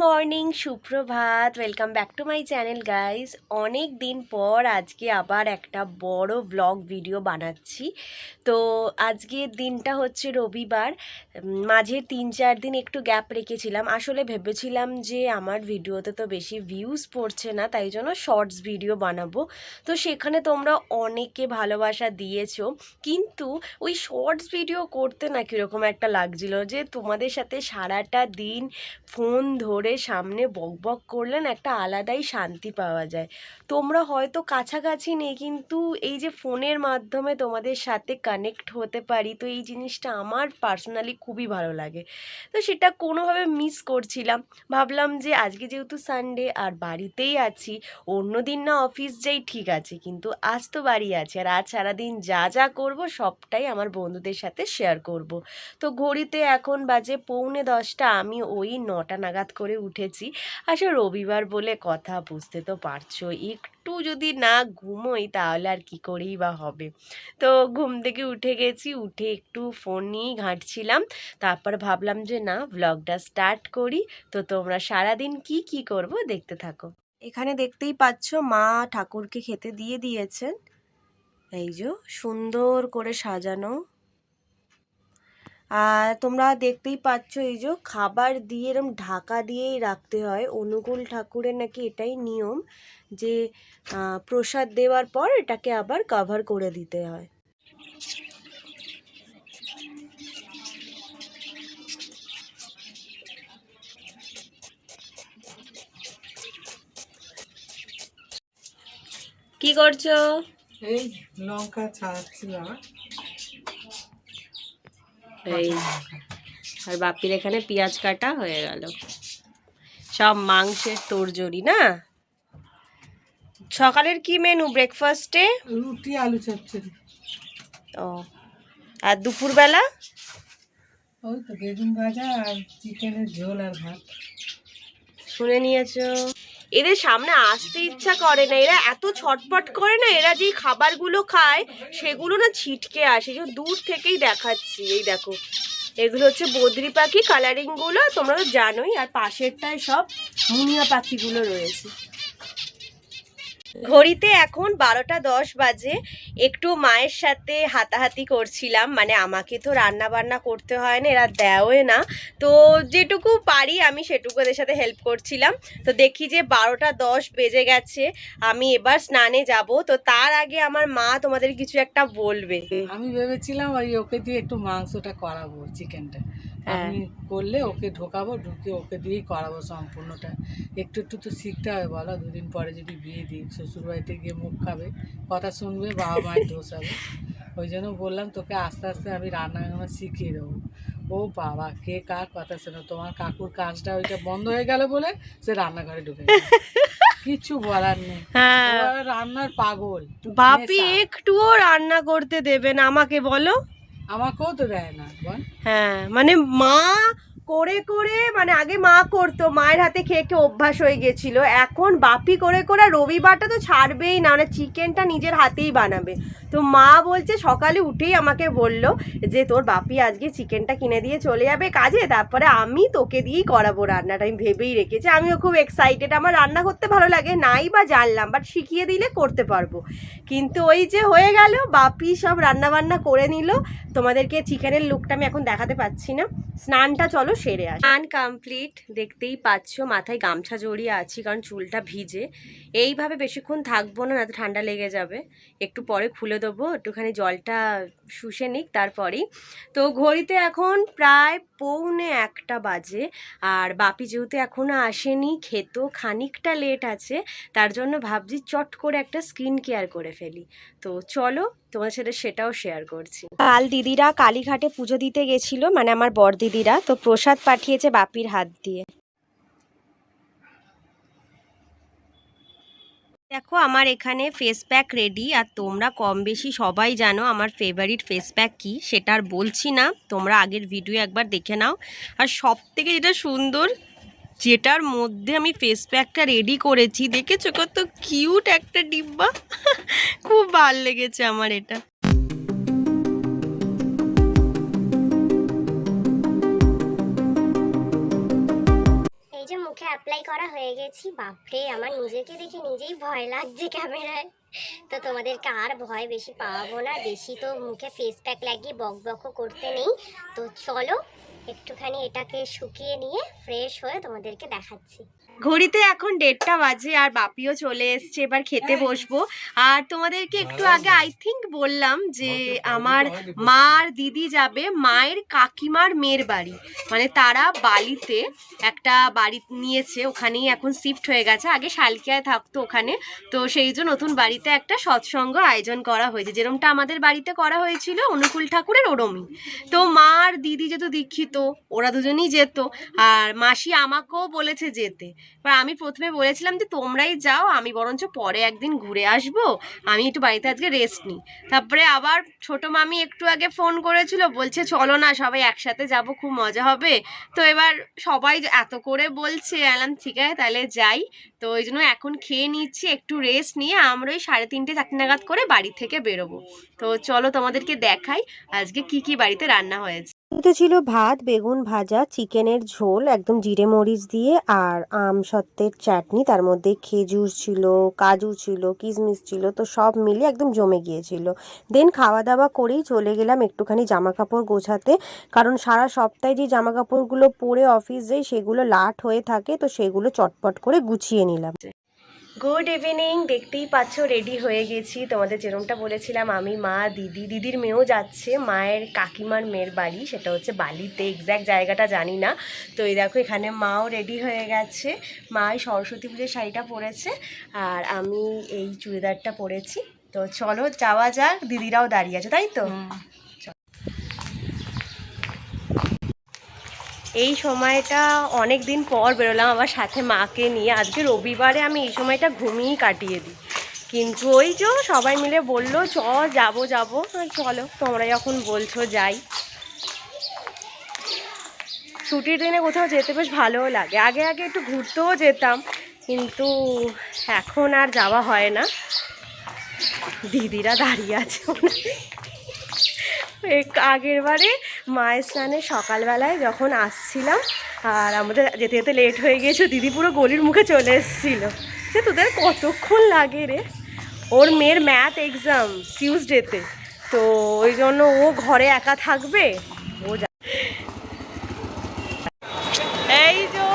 Morning, সুপ্রভাত। Welcome back to my channel guys অনেক দিন পর আজকে আবার একটা বড় ব্লগ ভিডিও বানাচ্ছি। তো আজকের দিনটা হচ্ছে রবিবার। মাঝে তিন চার দিন একটু গ্যাপ রেখেছিলাম। আসলে ভেবেছিলাম যে আমার ভিডিওতে তো বেশি ভিউজ পড়ছে না, তাই জন্য শর্টস ভিডিও বানাবো। তো সেখানে তোমরা অনেকে ভালোবাসা দিয়েছ। কিন্তু ওই শর্টস ভিডিও করতে না কীরকম একটা লাগছিল যে তোমাদের সাথে সারাটা দিন ফোন ধরে সামনে বক বক করলে না একটা আলাদাই শান্তি পাওয়া যায়। তোমরা হয়তো কাছাকাছি নেই, কিন্তু এই যে ফোনের মাধ্যমে তোমাদের সাথে কানেক্ট হতে পারি, তো এই জিনিসটা আমার পার্সোনালি খুবই ভালো লাগে। তো সেটা কোনোভাবে মিস করছিলাম। ভাবলাম যে আজকে যেহেতু সানডে আর বাড়িতেই আছি অন্য দিন না অফিস যাই ঠিক আছে, কিন্তু আজ তো বাড়ি আছে, আর আজ সারাদিন যা যা করব সবটাই আমার বন্ধুদের সাথে শেয়ার করব। তো ঘড়িতে এখন বাজে পৌনে দশটা, আমি ওই নটা নাগাদ করে উঠেছি। আসলে রবিবার বলে কথা বুঝতে তো পারছ, একটু যদি না ঘুমোই তাহলে আর কি করেই বা হবে। তো ঘুম থেকে উঠে গেছি, উঠে একটু ফোন নিয়েই ঘাঁটছিলাম, তারপর ভাবলাম যে না ব্লগটা স্টার্ট করি। তো তোমরা সারাদিন কি কি করব দেখতে থাকো। এখানে দেখতেই পাচ্ছ, মা ঠাকুরকে খেতে দিয়ে দিয়েছেন। এই যে সুন্দর করে সাজানো। আর তোমরা দেখতেই পাচ্ছ এই যে খাবার দিয়ে এরম ঢাকা দিয়েই রাখতে হয়। অনুকূল ঠাকুরের নাকি এটাই নিয়ম যে প্রসাদ দেওয়ার পর এটাকে আবার কভার করে দিতে হয়। কি করছ? এই লঙ্কা ছাড়াচ্ছি এই আর বাপির এখানে পেঁয়াজ কাটা হয়ে গেল। সব মাংসের তোরজরি না? সকালের কি মেনু ব্রেকফাস্টে রুটি আলু চচ্চড়ি। ও। আর দুপুরবেলা? ওই তো বেগুন ভাজা আর চিকেনের ঝোল আর ভাত। শুনে নিয়েছো। এদের সামনে আসতে ইচ্ছা করে না। এরা এত ছটপট করে না, এরা যেই খাবারগুলো খায় সেগুলো না ছিটকে আসে। যে দূর থেকেই দেখাচ্ছি, এই দেখো। এগুলো হচ্ছে বদ্রি পাখি কালারিংগুলো তোমরা তো জানোই। আর পাশেরটাই সব মুনিয়া পাখিগুলো রয়েছে। ঘড়িতে এখন বারোটা দশ বাজে। একটু মায়ের সাথে হাতাহাতি করছিলাম মানে আমাকে তো রান্না বান্না করতে হয় না, এরা দেওয়ে না। তো যেটুকু পারি আমি সেটুকু এদের সাথে হেল্প করছিলাম। তো দেখি যে বারোটা দশ বেজে গেছে, আমি এবার স্নানে যাব। তো তার আগে আমার মা তোমাদের কিছু একটা বলবে। আমি ভেবেছিলাম ওই ওকে দিয়ে একটু মাংসটা করাবো চিকেনটা। আমি করলে ওকে ঢোকাবো ঢুকে ওকে দিয়েই করাবো সম্পূর্ণটা। একটু একটু তো শিখতে হবে বলো দুদিন পরে যদি বিয়ে দিই শ্বশুর বাড়িতে গিয়ে মুখ খাবে কথা শুনবে বাবা মায়ের দোষ হবে। ওই জন্য বললাম তোকে আস্তে আস্তে আমি রান্না বান্না শিখিয়ে দেবো। ও বাবা কে কার কথা শোনো তোমার কাকুর কাজটা ওইটা বন্ধ হয়ে গেল বলে সে রান্নাঘরে ঢুকে। কিচ্ছু বলার নেই। হ্যাঁ। রান্নার পাগল বাপি একটুও রান্না করতে দেবে না আমাকে বলো। আমাকেও তো দেয় না হ্যাঁ মানে মা করে করে মানে আগে মা করতো, মায়ের হাতে খেয়ে খেয়ে অভ্যাস হয়ে গেছিল। এখন বাপি করে করে রবিবারটা তো ছাড়বেই না মানে চিকেনটা নিজের হাতেই বানাবে। তো মা বলছে, সকালে উঠেই আমাকে বলল যে, তোর বাপি আজকে চিকেনটা কিনে দিয়ে চলে যাবে কাজে, তারপরে আমি তোকে দিয়েই করাবো রান্নাটা। আমি ভেবেই রেখেছি। আমিও খুব এক্সাইটেড আমার রান্না করতে ভালো লাগে, নাই বা জানলাম বাট শিখিয়ে দিলে করতে পারব। কিন্তু ওই যে হয়ে গেল, বাপি সব রান্না বান্না করে নিল। তোমাদেরকে চিকেনের লুকটা আমি এখন দেখাতে পাচ্ছি না। স্নানটা চলো সেরে আসি। স্নান কমপ্লিট দেখতেই পাচ্ছ, মাথায় গামছা জড়িয়ে আছি কারণ চুলটা ভিজে। এইভাবে বেশিক্ষণ থাকব না তো ঠান্ডা লেগে যাবে। একটু পরে খুলে দেবো, একটুখানি জলটা শুষে নিক, তারপরেই। তো ঘড়িতে এখন প্রায় পৌনে একটা বাজে, আর বাপি যেহেতু এখনও আসেনি খেতেও খানিকটা লেট আছে, তার জন্য ভাবছি চট করে একটা স্কিন কেয়ার করে ফেলি। তো চলো তোমাদের সাথে সেটাও শেয়ার করছি। কাল দিদিরা কালীঘাটে পুজো দিতে গেছিল মানে আমার বর দিদিরা তো প্রসাদ পাঠিয়েছে বাপির হাত দিয়ে। দেখো, আমার এখানে ফেস প্যাক রেডি আর তোমরা কম বেশি সবাই জানো আমার ফেভারিট ফেস প্যাক কী, সেটা আর বলছি না, তোমরা আগের ভিডিও একবার দেখে নাও। আর সব থেকে যেটা সুন্দর যেটার মধ্যে আমি ফেস প্যাকটা রেডি করেছি। দেখেছ কত কিউট একটা ডিব্বা? খুব ভালো লেগেছে আমার এটা। এই যে মুখে অ্যাপ্লাই করা হয়ে গেছি। বাপরে, আমার নিজেকে দেখে নিজেই ভয় লাগছে ক্যামেরায়। তো তোমাদেরকে আর ভয় বেশি পাওয়াবো না। বেশি তো মুখে ফেস প্যাক লাগিয়ে বক বকও করতে নেই। তো চলো একটুখানি এটাকে শুকিয়ে নিয়ে ফ্রেশ হয়ে তোমাদেরকে দেখাচ্ছি। ঘড়িতে এখন দেড়টা বাজে আর বাপিও চলে এসছে এবার খেতে বসবো। আর তোমাদেরকে একটু আগে আই থিঙ্ক বললাম যে আমার মা আর দিদি যাবে মায়ের কাকিমার মেয়ের বাড়ি। মানে তারা বালিতে একটা বাড়ি নিয়েছে ওখানেই এখন শিফট হয়ে গেছে। আগে শালকিয়ায় থাকতো ওখানে তো সেই জন্য নতুন বাড়িতে একটা সৎসঙ্গ আয়োজন করা হয়েছে। যেরমটা আমাদের বাড়িতে করা হয়েছিল অনুকূল ঠাকুরের ওরমই। তো মা আর দিদি যেহেতু দীক্ষিত ওরা দুজনেই যেত আর মাসি আমাকেও বলেছে যেতে। এবার আমি প্রথমে বলেছিলাম যে, তোমরাই যাও, আমি বরঞ্চ পরে একদিন ঘুরে আসব, আমি একটু বাড়িতে আজকে রেস্ট নিই। তারপরে আবার ছোট মামি একটু আগে ফোন করেছিল, বলছে, চলো না, সবাই একসাথে যাব, খুব মজা হবে। তো এবার সবাই এত করে বলছে? এলাম ঠিক আছে, তাহলে যাই। তো ওই জন্য এখন খেয়ে নিচ্ছি, একটু রেস্ট নিয়ে আমরা ওই সাড়ে তিনটে, চারটে নাগাদ করে বাড়ি থেকে বেরোবো। তো চলো তোমাদেরকে দেখাই, আজকে কি কি বাড়িতে রান্না হয়েছে। তো ছিল ভাত, বেগুন ভাজা, চিকেনের ঝোল, একদম জিরে মরিচ দিয়ে, আর আম সত্ত্বের চাটনি। তার মধ্যে খেজুর ছিল, কাজু ছিল, কিশমিশ ছিল, তো সব মিলিয়ে একদম জমে গিয়েছিল। দেন খাওয়া দাওয়া করেই চলে গেলাম একটুখানি জামা কাপড় গোছাতে। কারণ সারা সপ্তাহে যে জামা কাপড়গুলো পরে অফিস যাই, সেগুলো লাট হয়ে থাকে, তো সেগুলো চটপট করে গুছিয়ে নিলাম। গুড ইভিনিং দেখতেই পাচ্ছ রেডি হয়ে গেছি। তোমাদের যেরমটা বলেছিলাম, আমি, মা, দিদি, দিদির মেয়েও যাচ্ছে। মায়ের কাকিমার মেয়ের বাড়ি, সেটা হচ্ছে বালিতে। এক্স্যাক্ট জায়গাটা জানি না। তো এই দেখো, এখানে মাও রেডি হয়ে গেছে। মা সরস্বতী পুজোর শাড়িটা পরেছে। আর আমি এই চুড়িদারটা পরেছি। তো চলো, যাওয়া যাক। দিদিরাও দাঁড়িয়ে আছে, তাই তো? এই সময়টা অনেক দিন পর বেরোলাম আমার সাথে মাকে নিয়ে। আজকে রবিবারে আমি এই সময়টা ঘুমিয়েই কাটিয়ে দিই। কিন্তু ওই যে সবাই মিলে বলল, চ, যাব যাব। চলো, তোমরা যখন বলছো, যাই। ছুটির দিনে কোথাও যেতে বেশ ভালোও লাগে। আগে আগে একটু ঘুরতেও যেতাম, কিন্তু এখন আর যাওয়া হয় না। দিদিরা দাঁড়িয়ে আছে। আগের বারে মায়ের স্নানে সকালবেলায় যখন আসছিলাম, আর আমাদের যেতে যেতে লেট হয়ে গিয়েছিল দিদি পুরো গলির মুখে চলে এসেছিল। সে তোদের কতক্ষণ লাগে রে? ওর মেয়ের ম্যাথ এক্সাম টিউসডেতে তো ওই জন্য ও ঘরে একা থাকবে, ও এই যো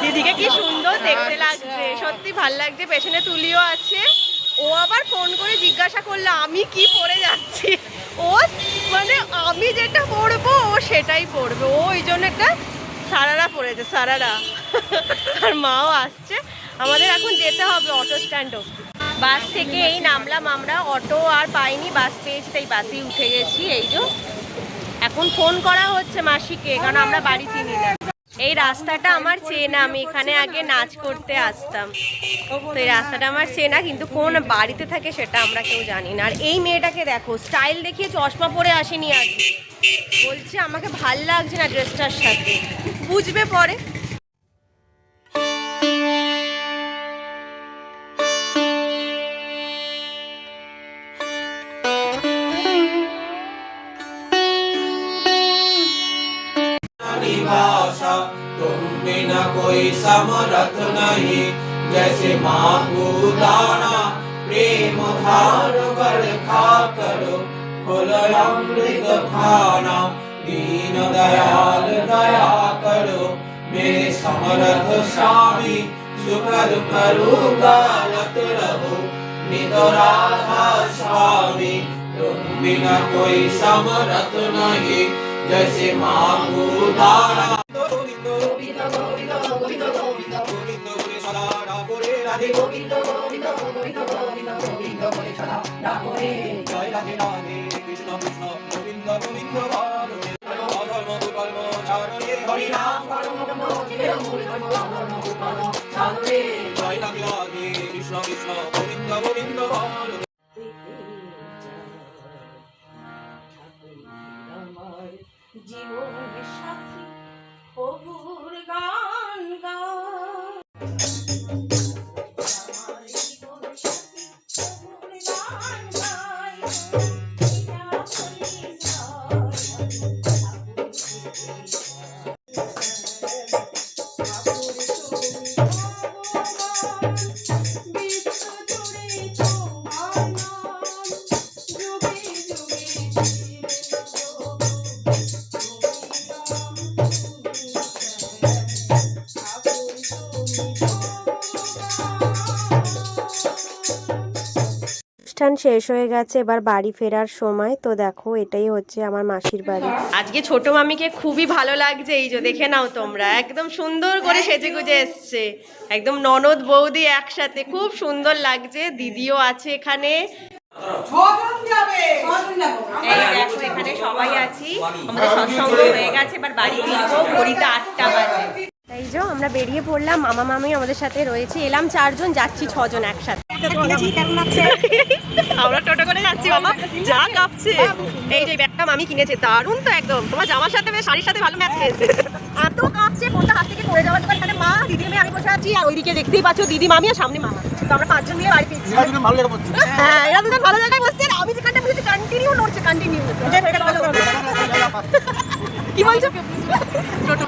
দিদিকে কি সুন্দর দেখতে লাগছে। সত্যি ভালো লাগছে, পেছনে তুলিও আছে। ও আবার ফোন করে জিজ্ঞাসা করল, আমি কি পরে যাচ্ছি? ও মানে আমি যেটা পরবো ও সেটাই পরবে ও ওই জন্য একটা সারারা পরেছে সারারা। আর মাও আসছে। আমাদের এখন যেতে হবে অটো স্ট্যান্ড অব্দি বাস থেকে এই নামলাম আমরা। অটো আর পাইনি, বাস পেয়েছি, তাই বাসেই উঠে গেছি। এই যে, এখন ফোন করা হচ্ছে মাসিকে, কারণ আমরা বাড়ি চিনি না। এই রাস্তাটা আমার চেনা, আমি এখানে আগে নাচ করতে আসতাম। তো এই রাস্তাটা আমার চেনা, কিন্তু কোন বাড়িতে থাকে সেটা আমরা কেউ জানি না। আর এই মেয়েটাকে দেখো, স্টাইল দেখিয়ে চশমা পরে আসেনি আগে বলছে, আমাকে ভালো লাগছে না ড্রেসটার সাথে। বুঝবে পরে। कोई समरथ नहीं जैसे माँ को दाना प्रेम धार बरखा करो फुल अमृत खाना दीन दयाल दया करो मेरे समरथ स्वामी सुखद करो गायत रहो नित राधा स्वामी तुम बिना कोई समरथ नहीं जैसे माँ को दाना রাধে গোবিন্দ গোবিন্দ গোবিন্দ গোবিন্দ গোবিন্দ সাথী গান গা শেষ হয়ে গেছে এবার বাড়ি ফেরার সময়। তো দেখো এটাই হচ্ছে আমার মাসির বাড়ি। আজকে ছোট মামিকে খুবই ভালো লাগছে এই যে দেখে নাও তোমরা। একদম সুন্দর করে সেজে গুজে এসছে। একদম ননদ বৌদি একসাথে খুব সুন্দর লাগছে দিদিও আছে এখানে। এই এখানে সবাই আছি। আমাদের সৎসঙ্গ হয়ে গেছে এবার বাড়ি ফিরবো ঘড়িতে আটটা বাজে। এই যে আমরা বেরিয়ে পড়লাম মামা মামি আমাদের সাথে রয়েছে। এলাম চারজন যাচ্ছি ছজন একসাথে। আমরা। টোটো করে যাচ্ছি বাবা। যা কাঁপছে। এই যে ব্যাগটা মামি কিনেছে দারুণ তো একদম। তোমার জামার সাথে শাড়ির সাথে ভালো ম্যাচ খেয়েছে এত কাঁপছে ফোনটা হাত থেকে পড়ে যাওয়ার পর এখানে মা দিদি আমি বসে আছি আর ওইদিকে দেখতেই পাচ্ছ দিদি মামি আর সামনে মামা। তো আমরা পাঁচজন মিলে বাড়ি ফিরছি। হ্যাঁ এরা দুজন ভালো জায়গায় বসছে আমি যেখানটা বসেছি কন্টিনিউ নড়ছে কন্টিনিউ কি বলছো? টোটো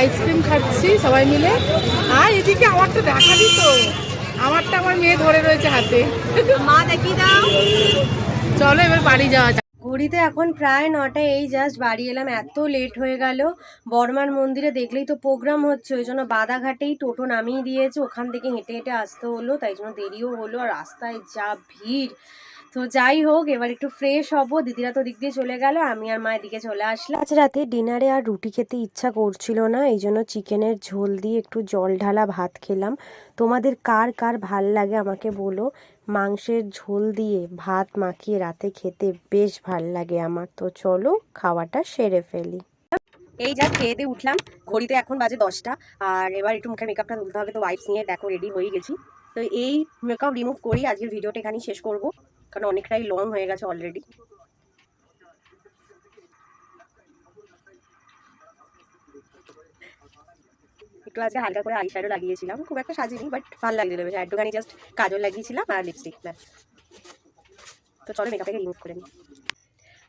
আইসক্রিম খাচ্ছি সবাই মিলে। আর এদিকে আমারটা দেখাবি তো? আমারটা আমার মেয়ে ধরে রয়েছে হাতে। মা দেখি দাও। চলো এবার বাড়ি যাওয়া যাক। ঘড়িতে এখন প্রায় নটা এই জাস্ট বাড়ি এলাম এত লেট হয়ে গেল। বর্মার মন্দিরে দেখলেই তো প্রোগ্রাম হচ্ছে ওই জন্য বাদাঘাটেই টোটো নামিয়ে দিয়েছে। ওখান থেকে হেঁটে হেঁটে আসতে হলো তাই জন্য দেরিও হলো আর রাস্তায় যা ভিড়। তো যাই হোক এবার একটু ফ্রেশ হব। দিদিরা তো দিক দিয়ে চলে গেল আমি আর মায়ের দিকে চলে আসলাম। আজ রাতে ডিনারে আর রুটি খেতে ইচ্ছা করছিল না এই জন্য চিকেনের ঝোল দিয়ে একটু জল ঢালা ভাত খেলাম। তোমাদের কার কার ভালো লাগে আমাকে বলো। মাংসের ঝোল দিয়ে ভাত মাখিয়ে রাতে খেতে বেশ ভালো লাগে আমার। তো চলো খাওয়াটা সেরে ফেলি। এই যা খেয়ে দিয়ে উঠলাম ঘড়িতে এখন বাজে দশটা। আর এবার একটু মুখের মেকআপটা তুলতে হবে তো ওয়াইফ নিয়ে দেখো রেডি হয়ে গেছি। তো এই মেকআপ রিমুভ করি আজকের ভিডিওটা এখানেই শেষ করব। কারণ অনেকটাই লং হয়ে গেছে অলরেডি একটু আজকে হালকা করে আইশ্যাডো লাগিয়েছিলাম, খুব একটা সাজিনি বাট ভালো লাগছিল বেশ একটুখানি জাস্ট কাজল লাগিয়েছিলাম আর লিপস্টিক তো চলো মেকআপটাকে রিমুভ করে নিই।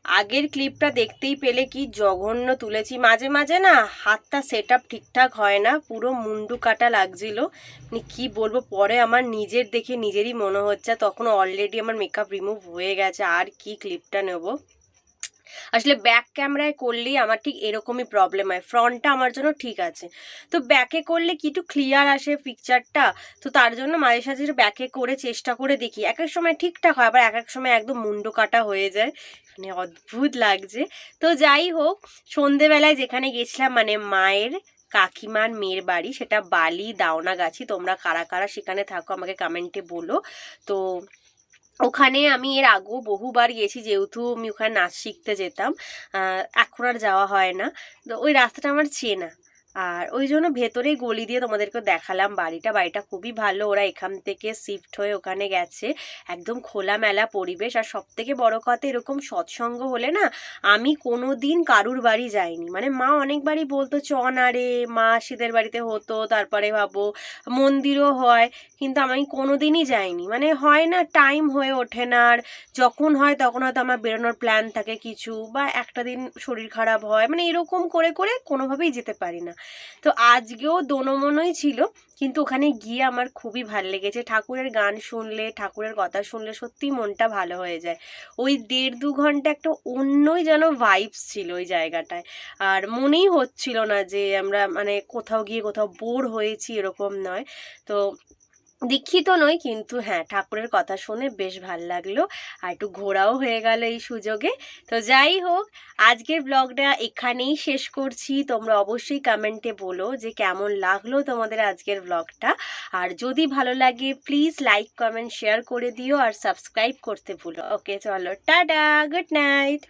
আগের ক্লিপটা দেখতেই পেলে কি জঘন্য তুলেছি। মাঝে মাঝে না হাতটা সেট আপ ঠিকঠাক হয় না, পুরো মুন্ডু কাটা লাগছিল। মানে কি বলব, পরে আমার নিজের দেখে নিজেরই মনে হচ্ছে, তখন অলরেডি আমার মেকআপ রিমুভ হয়ে গেছে, আর কি ক্লিপটা নেব? আসলে ব্যাক ক্যামেরায় করলেই আমার ঠিক এরকমই প্রবলেম হয়। ফ্রন্টটা আমার জন্য ঠিক আছে। তো ব্যাকে করলে কি একটু ক্লিয়ার আসে পিকচারটা তো তার জন্য মাঝে, সাঝে ব্যাকে করে চেষ্টা করে দেখি। এক এক সময় ঠিকঠাক হয়, আবার এক এক সময় একদম মুন্ডু কাটা হয়ে যায়। মানে অদ্ভুত লাগছে। তো যাই হোক, সন্ধেবেলায় যেখানে গেছিলাম মানে মায়ের কাকিমার মেয়ের বাড়ি, সেটা বালি, দাওনা গাছি। তোমরা কারা কারা সেখানে থাকো, আমাকে কমেন্টে বলো। তো ওখানে আমি এর আগেও বহুবার গেছি যেহেতু আমি ওখানে নাচ শিখতে যেতাম। এখন আর যাওয়া হয় না। তো ওই রাস্তাটা আমার চেনা। আর ওই জন্য ভেতরেই গলি দিয়ে তোমাদেরকে দেখালাম। বাড়িটা বাড়িটা খুবই ভালো। ওরা এখান থেকে শিফট হয়ে ওখানে গেছে। একদম খোলামেলা পরিবেশ। আর সব থেকে বড় কথা, এরকম সৎসঙ্গ হলে না, আমি কোনো দিন কারুর বাড়ি যাইনি। মানে মা অনেকবারই বলতো, চ না রে, মা শীতের বাড়িতে হতো, তারপরে ভাবো, মন্দিরও হয়। কিন্তু আমি কোনো দিনই যাইনি। মানে হয় না টাইম হয়ে ওঠে না। আর যখন হয়, তখন হয়তো আমার বেরোনোর প্ল্যান থাকে কিছু, বা একটা দিন শরীর খারাপ হয়। মানে এরকম করে করে কোনোভাবেই যেতে পারি না। তো আজকেও দোনোমনোই ছিল, কিন্তু ওখানে গিয়ে আমার খুবই ভালো লেগেছে। ঠাকুরের গান শুনলে, ঠাকুরের কথা শুনলে সত্যি মনটা ভালো হয়ে যায়। ওই দেড় দু ঘণ্টা একটা অন্যই যেন ভাইবস ছিল ওই জায়গাটায়। আর মনেই হচ্ছিল না যে আমরা মানে কোথাও গিয়ে কোথাও বোর হয়েছি এরকম নয়। তো দীক্ষিত নই, কিন্তু হ্যাঁ ঠাকুরের কথা শুনে বেশ ভালো লাগল। আর একটু ঘোরাও হয়ে গেল এই সুযোগে। তো যাই হোক, আজকের ব্লগটা এখানেই শেষ করছি। তোমরা অবশ্যই কমেন্টে বলো যে কেমন লাগল তোমাদের আজকের ব্লগটা। আর যদি ভালো লাগে প্লিজ লাইক কমেন্ট শেয়ার করে দিও আর সাবস্ক্রাইব করতে ভুলো। ওকে চলো, টাটা গুড নাইট